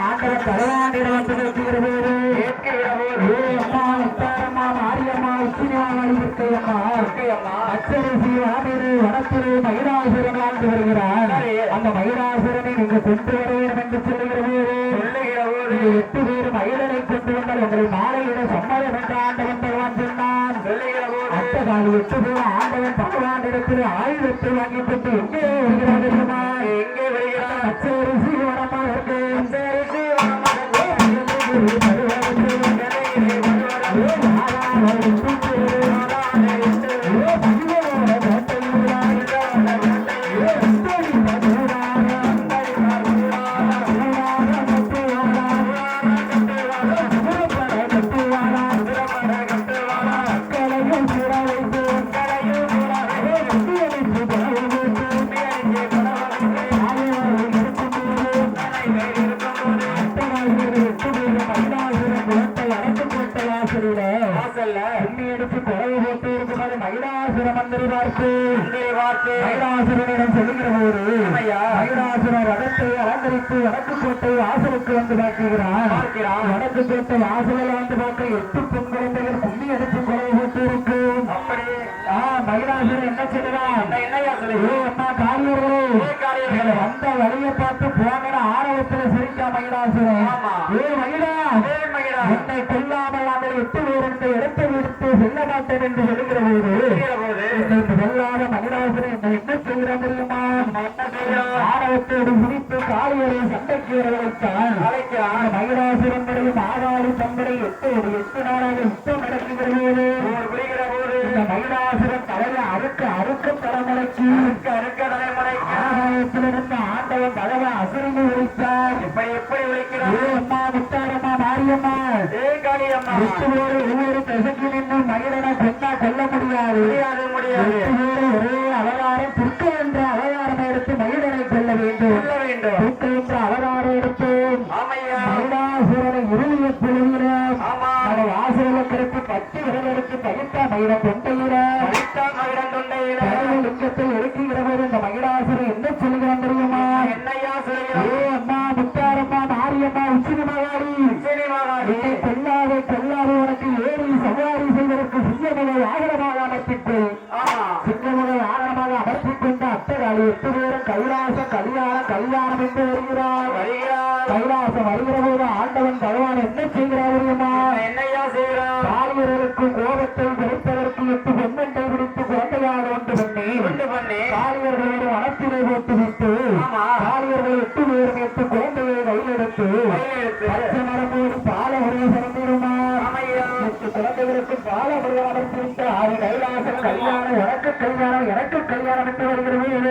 ஆண்டவர் தலைவாண்டிட வந்து நிற்கிறது. மாரியம்மா உச்சினியாமணி இருக்கையம்மா அச்சரிசி வாமிரு வனத்திரு மயிலாசுரன் வாழ்ந்து வருகிறார் அந்த மயிலாசுரனை நீங்க கொண்டு வர வேண்டும் என்று சொல்லுகிறது நீங்க எட்டு பேர் மயிலனை கொண்டு வந்தால் உங்களை மாலையிட சம்மதம் என்று ஆண்டவன் பகவான் சொன்னான் அத்த காலி எட்டு பேர் ஆண்டவன் பகவானிடத்தில் ஆயுதத்தை வாங்கி கொண்டு எங்கே வருகிறார் தெரியுமா எங்கே வருகிறார் அச்சரிசி வனமா இருக்கு அச்சரிசி Thank you. மயிலாசுரனிடம் சொல்லுகிற போது மயிலாசுரர் வடத்தை அலங்கரித்து வடக்கு கோட்டை வாசலுக்கு வந்து பார்க்கிறான் வடக்கு கோட்டை வாசலில் வந்து பார்க்க எட்டு பெண் குழந்தைகள் கும்மி எடுத்து குறைவு போட்டு இருக்கு. ஆ, மயிலாசுரன் என்ன காரியர்களே. நீங்க வந்த வழியை பார்த்து என்னை கொல்லாமல் எட்டு பேர் இந்த இடத்தை விடுத்து செல்ல மாட்டேன் என்று சொல்லுகிற போது. கொல்லாத மயிலாசுரன் என்னை என்ன செய்கிறான் தெரியுமா? ஆரவத்தோடு சிரித்து காளியரை சண்டைக்கு வரவழைத்தான் மயிலாசுரனுடைய ஆகாடி தம்பரை எட்டு ஒரு எட்டு நாளாக யுத்தம் நடக்குகிறது இந்த மயிலாசுரன் தலையை அறுக்க அறுக்க தலைமுறைக்கு அறுக்க தலைமுறைக்கு. ஆகாயத்திலிருந்து ஆண்டவன் தலைவை அசுரனை ஒழித்தார் இப்படி எப்படி ஒழிக்கிறார் ஏ அம்மா முத்தாரம்மா மாரியம்மா பேரு ஒவ்வொரு திசைக்கு நின்று மயிலனை கொண்டா கொல்ல முடியாது. பேரு ஒரே அவதாரம் துர்க்க என்ற அவதாரம் எடுத்து மயிலனை கொல்ல வேண்டும். துர்க்க என்ற அவதாரம் எடுத்து மயிலாசுரனை இருளிய புழுகிறோம் அதை கிடக்கு பத்து விரதற்கு தகுத்த மயில தொண்டையில லிங்கத்தை எடுக்குகிற போது இந்த மயிலாசுரன் என்ன சொல்லுகிறான் தெரியுமா ஏ அம்மா முத்தாரம்மா மாரியம்மா உச்சினி மகாரி என்னை கொல்லாதே கொல்லாதே உனக்கு ஏறி சவாரி செய்வதற்கு சிங்கமலை ஆகரமாக அமைப்பிட்டு சிங்கமலை ஆகரமாக அமர்த்திக் கொண்ட அத்தகாலி எட்டு பேரும் கைலாச கல்யாணம் கல்யாணம் என்று வருகிறார். கைலாசம் வருகிற போது ஆண்டவன் பகவான் என்ன செய்கிறார் தெரியுமா? காளியர்களுக்கு கோபத்தை குறைப்பதற்கு எட்டு பெண்ணை பிடித்து குழந்தையாக உண்டு பண்ணி காளியர்களை வனத்திலே போட்டு விட்டு காளியர்களை எட்டு பேரும் எட்டு குழந்தையை கையில் எடுத்து பச்சை மரபோடு பால முருகன் தருமா எட்டு குழந்தைகளுக்கு பால முருகன் அமர்த்தி விட்டு கைலாசம் கல்யாணம் எனக்கு கல்யாணம் எனக்கு கல்யாணம் என்று வருகிறது.